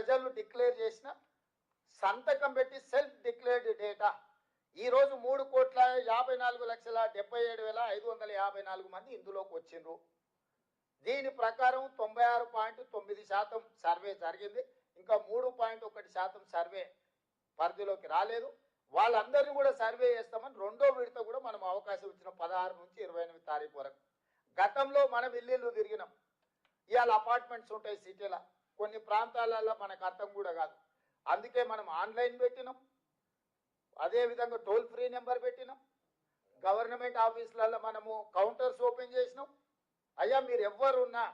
ప్రజలు డిక్లేర్ చేసిన సంతకం పెట్టి సెల్ఫ్ డిక్లేర్డ్ డేటా. ఈరోజు మూడు కోట్ల యాభై నాలుగు లక్షల డెబ్బై ఏడు వేల ఐదు వందల యాభై నాలుగు మంది ఇందులోకి వచ్చిండ్రు. దీని ప్రకారం తొంభై ఆరు పాయింట్ తొమ్మిది శాతం సర్వే జరిగింది. ఇంకా మూడు పాయింట్ ఒకటి శాతం సర్వే పరిధిలోకి రాలేదు. వాళ్ళందరినీ కూడా సర్వే చేస్తామని రెండో విడత కూడా మనం అవకాశం ఇచ్చిన పదహారు నుంచి ఇరవై ఎనిమిది తారీఖు వరకు. గతంలో మనం ఇల్లు తిరిగినాం. ఇవాళ అపార్ట్మెంట్స్ ఉంటాయి సిటీలో. కొన్ని ప్రాంతాలలో మనకు అర్థం కూడా కాదు. అందుకే మనం ఆన్లైన్ పెట్టినాం. అదే విధంగా టోల్ ఫ్రీ నెంబర్ పెట్టినాం. గవర్నమెంట్ ఆఫీసులలో మనము కౌంటర్స్ ఓపెన్ చేసినాం. అయ్యా మీరు ఎవ్వరున్నా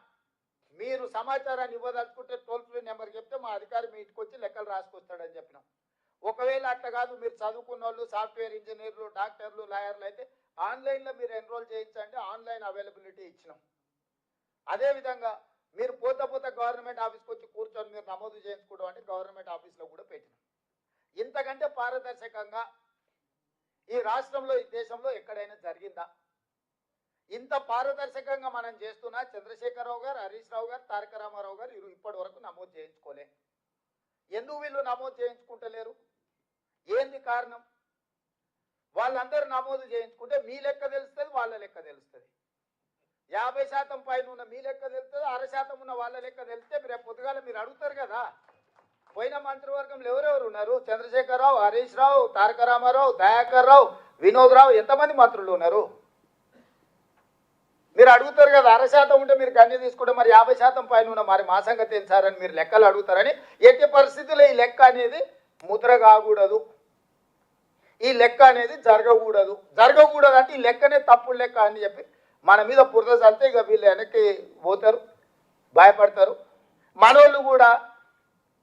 మీరు సమాచారాన్ని ఇవ్వదలుచుకుంటే టోల్ ఫ్రీ నెంబర్ చెప్తే మా అధికారి మీ ఇంటికి వచ్చి లెక్కలు రాసుకొస్తాడని చెప్పినాం. ఒకవేళ అట్లా కాదు మీరు చదువుకున్న వాళ్ళు సాఫ్ట్వేర్ ఇంజనీర్లు డాక్టర్లు లాయర్లు అయితే ఆన్లైన్లో మీరు ఎన్రోల్ చేయించండి ఆన్లైన్ అవైలబిలిటీ ఇచ్చినాం. అదేవిధంగా మీరు పోతా పోతా గవర్నమెంట్ ఆఫీస్కి వచ్చి కూర్చొని మీరు నమోదు చేయించుకోవడం అంటే గవర్నమెంట్ ఆఫీస్లో కూడా పెట్టినాం. ఇంతకంటే పారదర్శకంగా ఈ రాష్ట్రంలో ఈ దేశంలో ఎక్కడైనా జరిగిందా? ఇంత పారదర్శకంగా మనం చేస్తున్నా చంద్రశేఖరరావు గారు హరీష్ రావు గారు తారక రామారావు గారు ఇరు ఇప్పటి వరకు నమోదు చేయించుకోలే. ఎందుకు వీళ్ళు నమోదు చేయించుకుంటలేరు? ఏంది కారణం? వాళ్ళందరూ నమోదు చేయించుకుంటే మీ లెక్క తెలుస్తుంది వాళ్ళ లెక్క తెలుస్తుంది. యాభై శాతం పైన ఉన్న మీ లెక్క తెలుస్తుంది? అర శాతం ఉన్న వాళ్ళ లెక్క తెలిస్తే మీరు రేపు పొద్దుగాల మీరు అడుగుతారు కదా. పోయిన మంత్రివర్గంలో ఎవరెవరు ఉన్నారు? చంద్రశేఖరరావు హరీష్ రావు తారక రామారావు దయాకర్ రావు వినోద్ రావు ఎంతమంది మంత్రులు ఉన్నారు? మీరు అడుగుతారు కదా అర శాతం ఉంటే మీరు గణ్య తీసుకుంటే మరి యాభై శాతం పైన ఉన్న మరి మా సంగతి ఏం సార్ అని మీరు లెక్కలు అడుగుతారని ఎట్టి పరిస్థితుల్లో ఈ లెక్క అనేది ముద్ర కాకూడదు. ఈ లెక్క అనేది జరగకూడదు. జరగకూడదు అంటే ఈ లెక్కనే తప్పుడు లెక్క అని చెప్పి మన మీద బురద చల్లితే ఇక వీళ్ళు వెనక్కి పోతారు భయపడతారు. మనోళ్ళు కూడా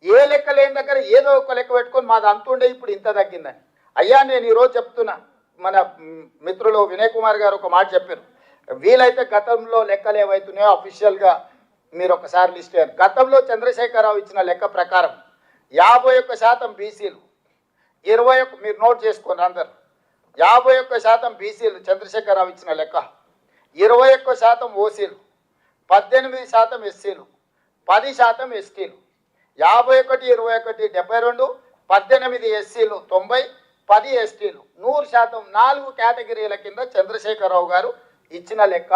ఏ లెక్క లేని దగ్గర ఏదో ఒక లెక్క పెట్టుకొని మాది అంత ఉండే ఇప్పుడు ఇంత తగ్గిందని. అయ్యా నేను ఈరోజు చెప్తున్నా మన మిత్రులు వినయ్ కుమార్ గారు ఒక మాట చెప్పారు. వీలైతే గతంలో లెక్కలు ఏవైతున్నాయో అఫీషియల్గా మీరు ఒకసారి లిస్ట్ అయ్యారు గతంలో చంద్రశేఖరరావు ఇచ్చిన లెక్క ప్రకారం యాభై ఒక్క శాతం బీసీలు ఇరవై ఒక్క మీరు నోట్ చేసుకోండి అందరు. యాభై ఒక్క శాతం బీసీలు చంద్రశేఖరరావు ఇచ్చిన లెక్క. ఇరవై ఒక్క శాతం ఓసీలు పద్దెనిమిది శాతం ఎస్సీలు పది శాతం ఎస్టీలు యాభై ఒకటి ఇరవై ఒకటి డెబ్బై రెండు పద్దెనిమిది ఎస్సీలు తొంభై పది ఎస్టీలు నూరు శాతం నాలుగు కేటగిరీల కింద చంద్రశేఖరరావు గారు ఇచ్చిన లెక్క.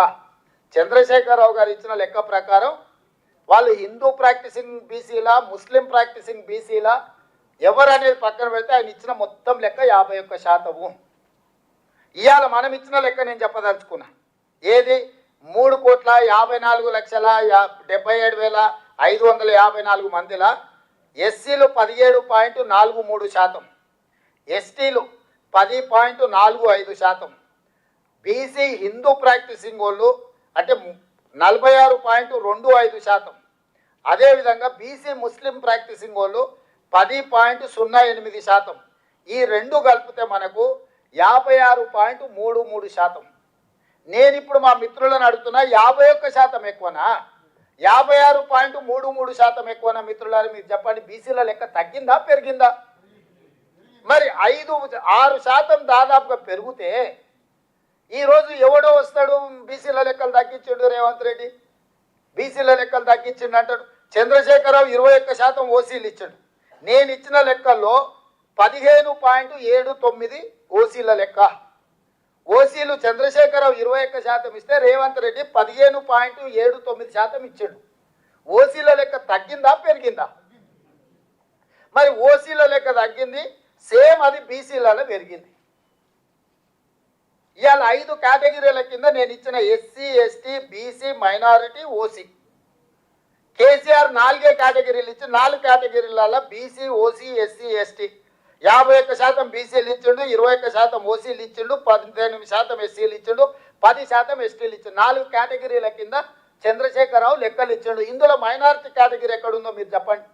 చంద్రశేఖరరావు గారు ఇచ్చిన లెక్క ప్రకారం వాళ్ళు హిందూ ప్రాక్టీసింగ్ బీసీలా ముస్లిం ప్రాక్టీసింగ్ బీసీలా ఎవరు అనేది పక్కన పెడితే ఆయన ఇచ్చిన మొత్తం లెక్క యాభై ఒక్క శాతము. ఇవాళ మనం ఇచ్చిన లెక్క నేను చెప్పదలుచుకున్నా. ఏది? మూడు కోట్ల యాభై నాలుగు లక్షల యా డెబ్బై ఏడు వేల ఐదు వందల యాభై నాలుగు మందిల ఎస్సీలు పదిహేడు పాయింట్ నాలుగు మూడు శాతం. ఎస్టీలు పది పాయింట్ నాలుగు ఐదు శాతం. బీసీ హిందూ ప్రాక్టీసింగ్ వాళ్ళు అంటే నలభై ఆరు పాయింట్ రెండు ఐదు శాతం. అదేవిధంగా బీసీ ముస్లిం ప్రాక్టీసింగ్ వాళ్ళు పది పాయింట్ సున్నా ఎనిమిది శాతం. ఈ రెండు కలిపితే మనకు యాభై ఆరు పాయింట్ మూడు మూడు శాతం. నేను ఇప్పుడు మా మిత్రులను అడుగుతున్నా యాభై ఒక్క శాతం ఎక్కువనా? యాభై ఆరు పాయింట్ మూడు మూడు శాతం ఎక్కువనా మిత్రులారు? మీరు చెప్పండి బీసీల లెక్క తగ్గిందా పెరిగిందా? మరి ఐదు ఆరు శాతం దాదాపుగా పెరిగితే ఈరోజు ఎవడో వస్తాడు బీసీల లెక్కలు తగ్గించిండు రేవంత్ రెడ్డి? బీసీల లెక్కలు తగ్గించిండు అంటాడు. చంద్రశేఖరరావు ఇరవై ఒక్క శాతం ఓసీలు ఇచ్చాడు. నేను ఇచ్చిన లెక్కల్లో పదిహేను పాయింట్ ఏడు తొమ్మిది ఓసీల లెక్క. ఓసీలు చంద్రశేఖరరావు ఇరవై ఒక్క శాతం ఇస్తే రేవంత్ రెడ్డి పదిహేను పాయింట్ ఏడు తొమ్మిది శాతం ఇచ్చాడు. ఓసీల లెక్క తగ్గిందా పెరిగిందా? మరి ఓసీల లెక్క తగ్గింది సేమ్ అది బీసీలలో పెరిగింది. ఇవాళ ఐదు కేటగిరీల కింద నేను ఇచ్చిన SC ST BC minority OC. KCR నాలుగే కేటగిరీలు ఇచ్చి నాలుగు కేటగిరీలలో బీసీ ఓసీ ఎస్సీ ఎస్టీ. యాభై ఒక్క శాతం బీసీలు ఇచ్చిండు ఇరవై ఒక్క శాతం ఓసీలు ఇచ్చిండు పద్దెనిమిది శాతం ఎస్సీలు ఇచ్చిండు పది శాతం ఎస్టీలు ఇచ్చిండు. నాలుగు కేటగిరీల కింద చంద్రశేఖరరావు లెక్కలు ఇచ్చిండు. ఇందులో మైనారిటీ కేటగిరీ ఎక్కడుందో మీరు చెప్పండి.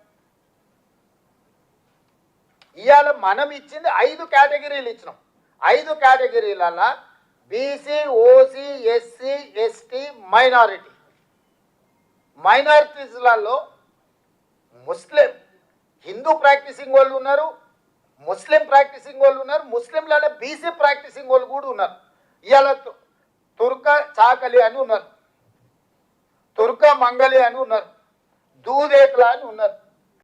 ఇవాళ మనం ఇచ్చింది ఐదు కేటగిరీలు ఇచ్చినాం. ఐదు కేటగిరీలలో BC OC SC ST minority. మైనారిటీస్లలో ముస్లిం హిందూ ప్రాక్టీసింగ్ వాళ్ళు ఉన్నారు ముస్లిం ప్రాక్టీసింగ్ వాళ్ళు ఉన్నారు. ముస్లింలలో బీసీ ప్రాక్టీసింగ్ వాళ్ళు కూడా ఉన్నారు. ఇవాళ తుర్క చాకలి అని ఉన్నారు. తుర్క మంగలి అని ఉన్నారు. దూదేకుల అని ఉన్నారు.